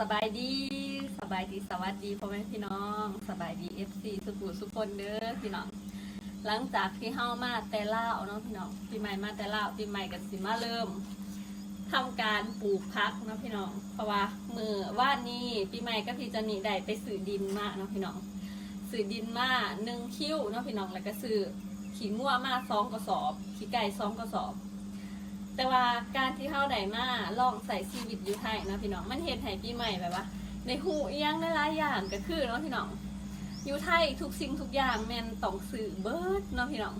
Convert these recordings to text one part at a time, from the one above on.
สบายดีสบายดีสวัสดีพ่อแม่พี่น้องสบายดีเอฟซีสุขุสุคนเด้อพี่น้องหลังจากที่เฮามาแต่ล่าเนาะพี่น้องปีใหม่มาแต่ล่าปีใหม่กับสิมาเริ่มทำการปลูกพักเนาะพี่น้องเพราะว่ามือว่านนี้ปีใหม่ก็พี่จะหนีได้ไปสื่อดินมาเนาะพี่น้องสื่อดินมาหนึ่งคิ้วเนาะพี่น้องแล้วก็สื่อขี้งัวมาสองกระสอบ ขี้ไก่สองกระสอบ แต่ว่าการที่เข้าไดมาลองใส่ชีวิตอยู่ไทยเนาะพี่น้องมันเห็นให้ปีใหม่แบบว่าในหูเอียงหลายอย่างก็คือเนาะพี่น้องอยู่ไทยทุกสิ่งทุกอย่างแมนต้องสื่อเบิร์ดเนาะพี่น้อง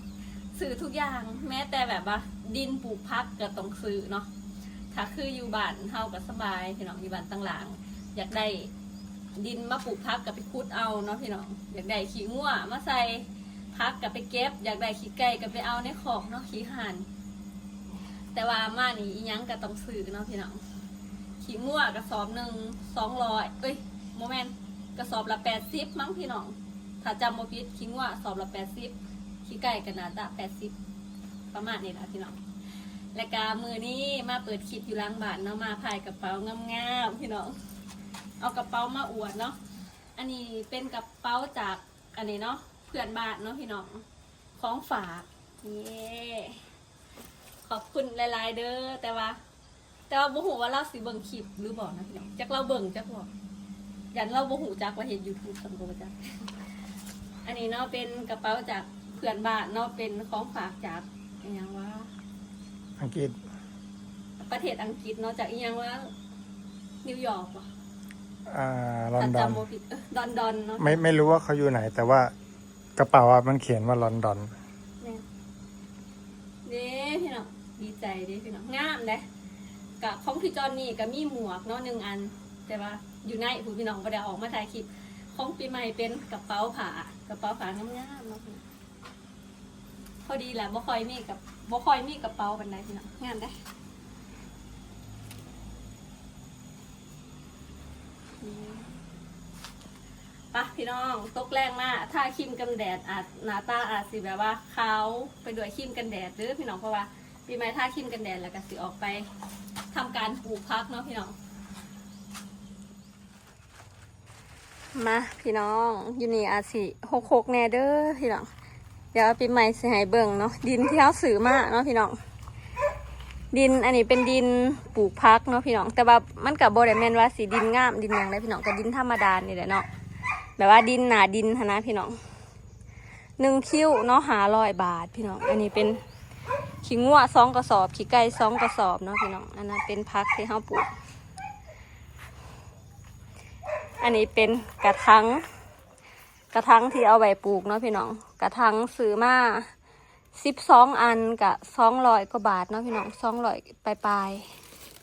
สื่อทุกอย่างแม้แต่แบบว่า ดินปลูกพักก็ต้องสื่อเนาะถ้าคืออยู่บ้านเฮาก็สบายพี่น้องอยู่บ้านตั้งหลังอยากได้ดินมาปลูกพักกับไปคุดเอาเนาะพี่น้องอยากได้ขี้งัวมาใส่พักกับไปเก็บ อยากได้ขี้ไก่กับไปเอาในคอกเนาะขี้ห่าน แต่ว่ามานี่อีหยังก็ต้องซื้อเนาะพี่น้องขี้งัวกระสอบหนึ่งสองร้อยเอ้ยโมเมนต์กระสอบละแปดสิบมั้งพี่น้องถ้าจำโมผิดขี้งัวสอบละแปดสิบขี้ไก่กันนาจะแปดสิบประมาณนี้นะพี่น้องและกามือนี้มาเปิดคลิปอยู่ล้างบานเนาะมาพายกระเป๋างามๆพี่น้องเอากระเป๋ามาอวดเนาะอันนี้เป็นกระเป๋าจากอันนี้เนาะเพื่อนบ้านเนาะพี่น้องของฝากเย้ขอบ คุณหลาย ๆ เด้อแต่ว่า แต่ว่าบ่หูว่าเราสิเบิ่งคลิปหรือบ่นะพี่น้องจักเราเบิ่งจักบ่ยันเราบ่หูจักว่าเห็น YouTube สังกัจักอันนี้เนาะเป็นกระเป๋าจากเพื่อนบ้านเนาะเป็นของฝากจากอหยังว่า อังกฤษประเทศอังกฤษเนาะจากอีหยังว่า นิวยอร์กว่ะอ่าลอนถ้าดอนจำบ่ผิดเออลอนดอนเนาะไม่ไม่รู้ว่าเขาอยู่ไหน แต่ว่ากระเป๋าอะมันเขียนว่าลอนดอนเนี่ยเด้พี่น้อง ดีใจเด้พี่น้องงามเด้กับของพี่จอนนี่ก็มีหมวกเนาะหนึ่งอัน แต่ว่าอยู่ในผู้พี่น้องบ่ได้ออกมาถ่ายคลิปของปีใหม่เป็นกระเป๋าผ้ากระเป๋าผ้างามๆเนาะพองพอดีแหละบ่คอยมีกับบ่คอยมีกระเป๋าปานใดพี่น้องงามได้ปะพี่น้องตกแรงมากถ้าครีมกันแดดอาจหน้าตาอาจสิแบบว่าเขาไปด้วยครีมกันแดดหรือพี่น้องเพราะว่า ปีใหม่ถ้าครีมกันแดดแล้วก็สิออกไปทำการปลูกพักเนาะพี่น้อง มาพี่น้องอยู่นี่อาสิหกหกแน่เด้อพี่น้อง เดี๋ยวปีใหม่สิให้เบิ่งเนาะดินที่เขาซื้อมาเนาะพี่น้อง ดินอันนี้เป็นดินปลูกพักเนาะพี่น้อง แต่ว่ามันกับโบได้แมนว่าสีดินงามดินอย่างไรพี่น้องกับดินธรรมดานี่แหละเนาะแบบว่าดินหนาดินนนะพี่น้องหนึ่งคิ้วเนาะหาร้อยบาทพี่น้อง อันนี้เป็น ขี้งัวสองกระสอบ ขี้ไก่สองกระสอบเนาะพี่น้องอันนั้นเป็นพักที่เขาปลูก อันนี้เป็นกระทัง กระทังที่เอาไว้ปลูกเนาะพี่น้อง กระทังซื้อมาสิบสองอันกับสองร้อยกว่าบาทเนาะพี่น้องสองร้อยปลาย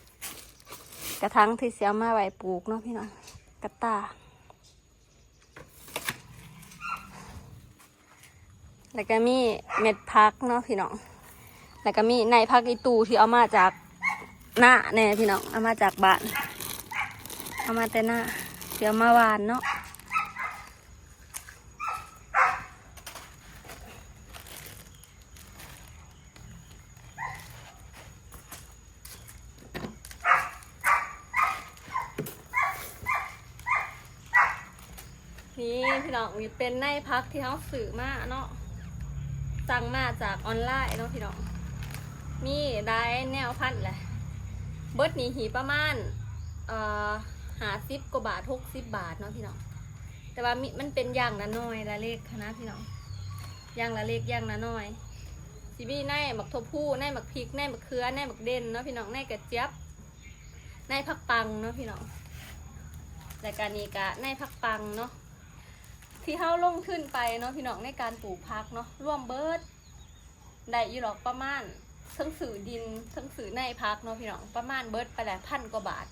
ๆกระทังที่เสียมาไว้ปลูกเนาะพี่น้องกระตาแล้วก็มีเม็ดพักเนาะพี่น้อง แล้วก็มีในพักอีตูที่เอามาจากหน้าแน่พี่น้องเอามาจากบ้าน เอามาแต่หน้าเดี๋ยวมาวานเนาะนี่พี่น้องเป็นในพักที่เขาสื่อมาเนาะสั่งมาจากออนไลน์เนาะพี่น้อง มีได้แนวพันแหละเบิร์ดนี่หีประมาณเอ่อหาสิบกว่าบาทหกสิบบาทเนาะพี่น้องแต่ว่ามันเป็นอย่างละน้อยละเล็กนะพี่น้องอย่างละเล็กอย่างละน้อยซีบีในหมักทบผู้ในหมักพริกในหมักเขือในหมักเด่นเนาะพี่น้องในกระเจี๊ยบในผักปังเนาะพี่น้องแต่การนี้กะในผักปังเนาะที่เข้าลงทุนไปเนาะพี่น้องในการปลูกพักเนาะร่วมเบิร์ดได้อยู่หรอกประมาณ ทั้งสื่อดินทั้งสื่อในพักเนาะพี่น้องประมาณเบิร์ดไปแหล้วพันกว่าบาท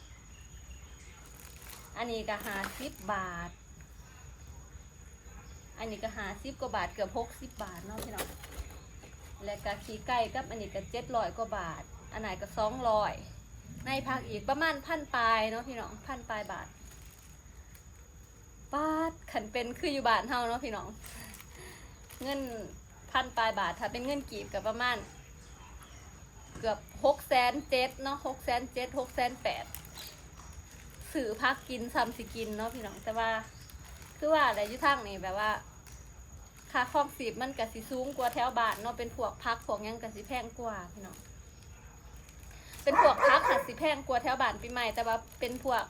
อันนี้ก็หาสิบบาท อันนี้ก็หาสิบกว่าบาทเกือบหกสิบบาทเนาะพี่น้องแล้วก็ขี้ไก่กับอันนี้ก็เจ็ดร้อยกว่าบาท อันไหนก็สองร้อยในพักอีกประมาณพันปลายเนาะพี่น้องพันปลายบาทบาทขันเป็นคืออยู่บานเฮาเนาะพี่น้อง เงินพันปลายบาทถ้าเป็นเงินกีบกับประมาณ เกือบหกแสนเจ็ดเนาะหกแสนเจ็ดหกแสนแปดสื่อพักกินซ้ำสิกินเนาะพี่น้องแต่ว่า คือว่าอะไรยู่ทางนี้แบบว่าค่าครองสีบมันกะสิสูงกว่าแถวบ้านเนาะเป็นพวกพักพวกยังกะสิแพงกว่าพี่น้องเป็นพวกพักค่ะสิแพงกว่าแถวบ้านปีใหม่แต่ว่าเป็นพวก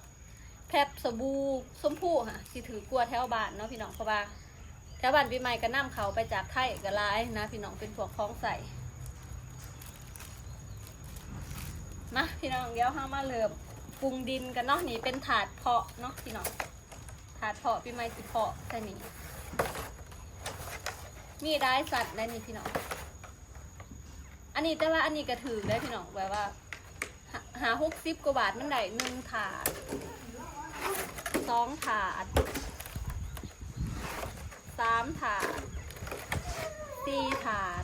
แพบสบู่สมพูค่ะสิถือกว่าแถวบ้านเนาะพี่น้องเพราะว่าแถวบ้านปีใหม่ก็นํเขาไปจากไทยก็หลายนะพี่น้องเป็นพวกของใส่ มาพี่น้องเดี๋ยวห้ามาเริ่มปรุงดินกันเนาะนี่เป็นถาดเพาะเนาะพี่น้องถาดเพาะปีใหม่สิเพาะใส่นี่มีได้สัตว์ได้นี่พี่น้อง อันนี้แต่ว่าอันนี้กระถือได้พี่น้องแบบว่าหาหาหกสิบกว่าบาทมันได้หนึ่งถาดสองถาดสามถาดสี่ถาด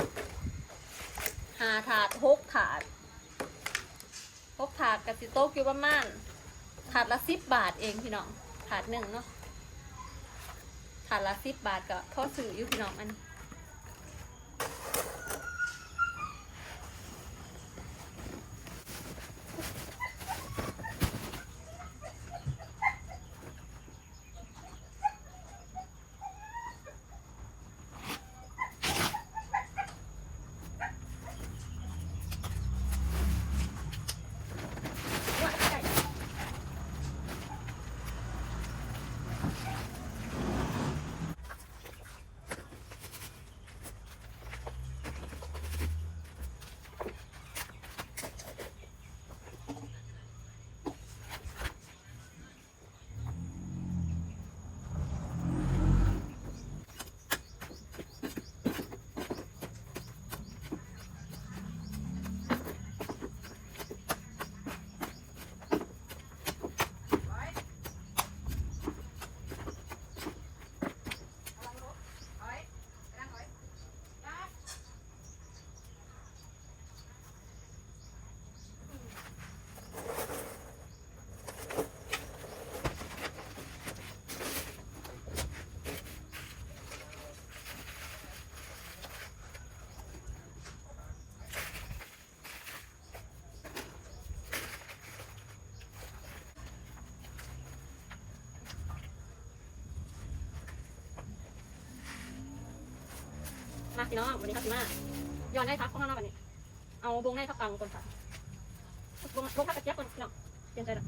ห้าถาดหกถาด พกถาดกับสิโต๊ะอยู่ประมาณถาดละสิบบาทเองพี่น้องถาดหนึ่งเนาะถาดละสิบบาทก็พอสื่ออยู่พี่น้องอันนี้ มาพี่น้องวันนี้ครับพี่มาย้อนได้พักข้างนอกวันนี้ เอาบงได้พักกลางก่อนค่ะบงบงพักกระเจี๊ยบก่อนพี่น้องเตรียมใจละ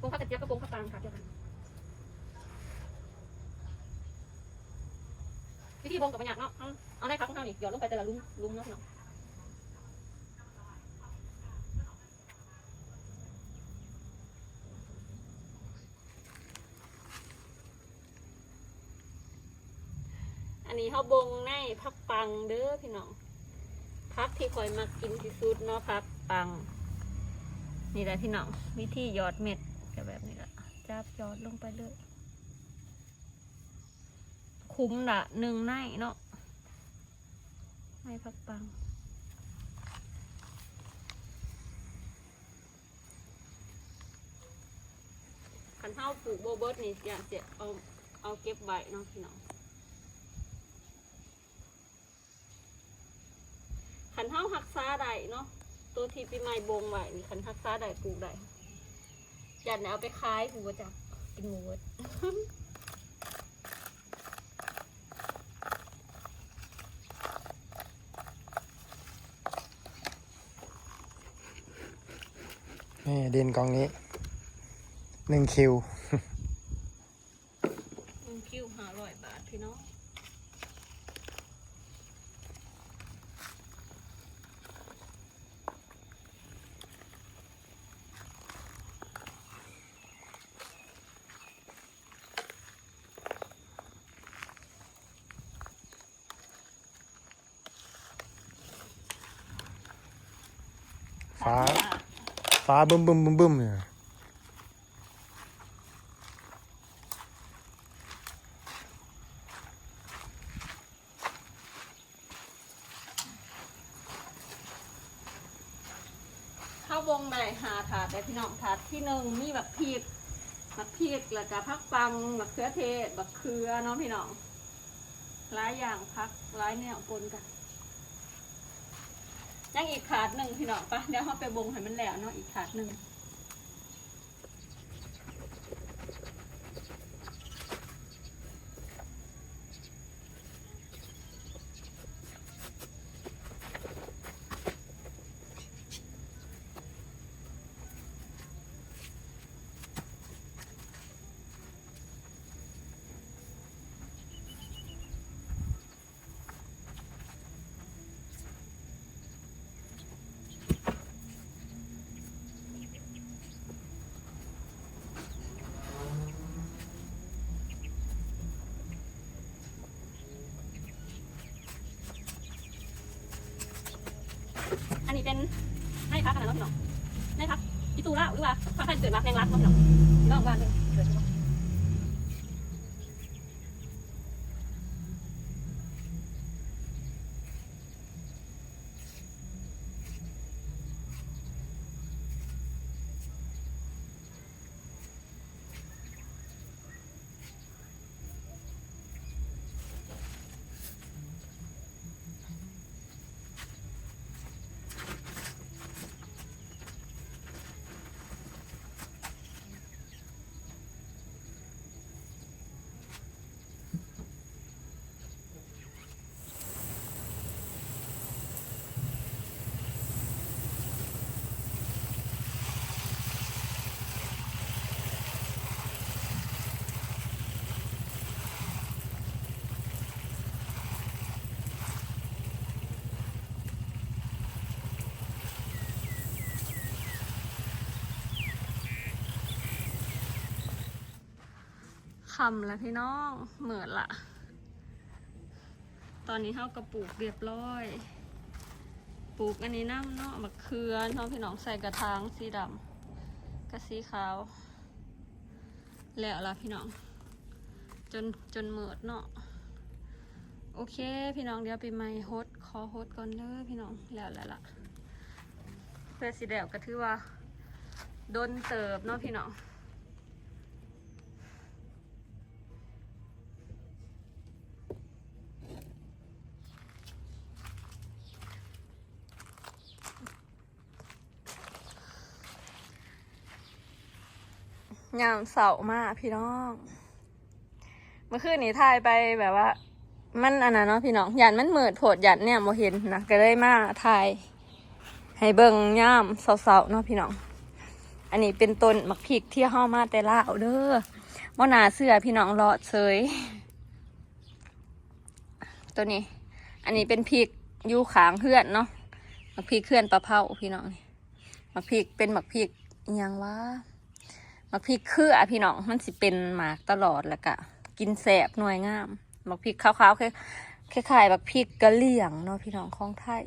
บงพักกระเจี๊ยบกับบงพักกลางค่ะเดียวกันวิธีบงกับปัญญากเนาะเอาเอาได้พักข้างนอกนี่หย่อนลงไปแต่ละลุ้มลุ้มเนาะพี่น้อง นนี้เขาบงในพักปังเด้อพี่น้องพักที่คอยมากินที่สุดเนาะพักปัง นี่แหละพี่น้องวิธียอดเม็ดก็แบบนี้ละจับยอดลงไปเลยคุ้มละหนึ่งในเนาะในพักปังขันเท้าปลูกโบเบิร์ตนี่อยางเสียเอาเอาเก็บไว้เนาะพี่น้อง นเท้าหักษาได้เนาะตัวที่ปีใหม่บงไว้นี่ขันหักษาได้ปลูกได้ยันเอาไปขายผูกจักกินหมูเบิดนี่ดินกองนี้หนึ่งคิวหนึ่งคิวห้าร้อยบาทพี่น้อง ฟ้า ฟ้าบึ้มบึ้มบึ้มบึ้มเนี่ยเข้าวงในหาถาดแต่พี่น้องถาดที่หนึ่งมีแบบพริกบักพริกแล้วก็พักปังบักเขือเทศบักเขือเนาะพี่น้องหลายอย่างพักหลายแนวปนกัน ยังอีกขาดหนึ่งพี่น้องปะเดี๋ยวเขาไปบงให้มันแล้วเนาะอีกขาดหนึ่ง เป็นให้พักกันนะพี่น้องให้พักอิตูละหรือว่าพักให้เกิดมาแมงลักเนาะพี่น้องพี่น้องว่าเลย คำแล้วพี่น้องเหมือนละตอนนี้เท่ากับปลูกเรียบร้อยปลูกอันนี้น้ำเนาะมะเขือเน้องพี่น้องใส่กระถางสีดำกับสีขาว แล้วล่ะพี่น้อง จนจนเหมือดเนาะโอเค พี่น้องเดี๋ยวไปีใหม่โฮดขอโฮดก่อนเด้อพี่น้องแล้วแล้วล่ะเพื่อสีแดวก็ถือว่าโดนเติบเนาะพี่น้อง ยามเสาร์มากพี่น้อง เมื่อคืนนี้ถ่ายไปแบบว่า มันอันนั้นเนาะพี่น้องยันมันเหมืดโผดยันเนี่ยโมเห็นนะก็เลยมาถ่าย ให้เบิ่งย่ามเสาๆเนาะพี่น้อง อันนี้เป็นต้นมักพริกที่เข้ามาแต่ลาเด้อมอนาเสื้อพี่น้องเลาะเฉยตัวนี้ อันนี้เป็นพริกยูขางเพื่อนเนาะมักพริกเพื่อนปลาเผาพี่น้องมักพริกเป็นมักพริกยังวะ มักพริกเครือพี่น้องมันสิเป็นหมากตลอดแล้วก็กินแสบหน่วยงามมักพริกขาวๆคล้ายๆบักพริกกะเหลี่ยงเนาะพี่น้องของไทย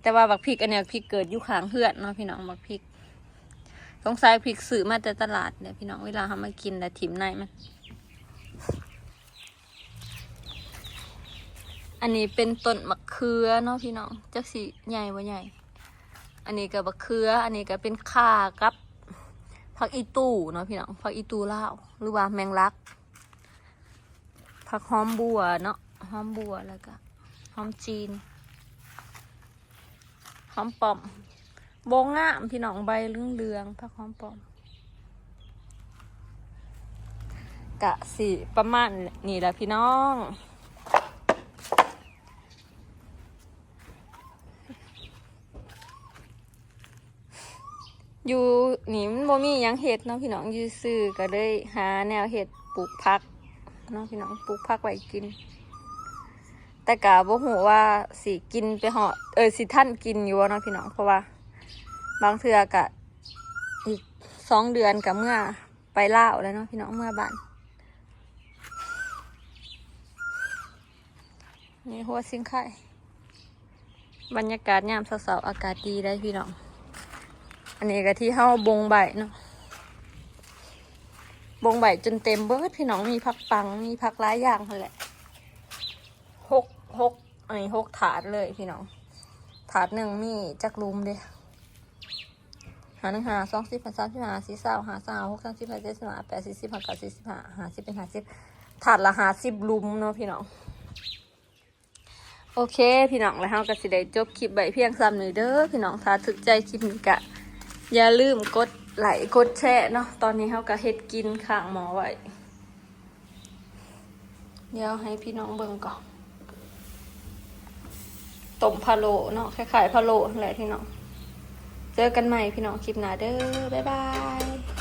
แต่ว่าบักพริกอันเนี้ยพริกเกิดอยู่ข้างเฮือนเนาะพี่น้องบักพริกสงสัยพริกซื้อมาแต่ตลาดเนี่ยพี่น้องเวลาเขามากินแล้วถิ่มในมันอันนี้เป็นต้นมะเขือเนาะพี่น้องจักสิใหญ่บ่ใหญ่ อันนี้ก็บักเขือ อันนี้ก็เป็นข่ากับ ผักอีตูเนาะพี่น้องผักอีตูลาวหรือว่าแมงลัก ผักหอมบัวเนาะหอมบัวแล้วก็หอมจีนหอมปอมโบงงามพี่น้องใบเหลืองๆผักหอมปอมกะสีประมาณนี่แหละพี่น้อง อยู่นี่มันบ่มีหยังเห็ดเนาะพี่น้องอยู่ซื้อก็เลยหาแนวเห็ดปลูกผักเนาะพี่น้องปลูกผักไว้กิน แต่กะบ่ฮู้ว่าสิกินไปเหาะเออสิท่านกินอยู่บ่เนาะพี่น้องเพราะว่า บางเทื่อกะอีกสองเดือนกับเมื่อไปล่าแล้วเนาะพี่น้องเมื่อบ้านนี่หัวซิงไข่บรรยากาศยามเช้าๆอากาศดีได้พี่น้อง อันนี้ก็ที่เฮาบงใบเนาะบงใบจนเต็มเบิดพี่น้องมีผักปังมีผักหลายอย่างนั่นแหละหกหกอันนี้หกถาดเลยพี่น้อง ถาดหนึ่งมีจักรุมเด้หาหนึ่งหาสองสิบหาสามสิบหาสี่สาวหาสาวหกสามสิบหาเจ็ดสิบหาแปดสี่สิบหาเก้าสี่สิบหาหาสิบเป็นหาสิบถาดละหาสิบลุมเนาะพี่น้องโอเค พี่น้องแล้วเฮาก็สิได้จบคลิปไว้เพียงซ้ำนี้เด้อพี่น้องถ้าถึกใจคลิปนี้ก็ อย่าลืมกดไลค์กดแชร์เนาะตอนนี้เขาก็เฮ็ดกินข้างหมอไว้เดี๋ยวให้พี่น้องเบิ่งก่อนต้มพะโลเนาะคล้ายๆพะโลแหละพี่น้อง เจอกันใหม่พี่น้องคลิปหน้าเด้อบ๊ายบาย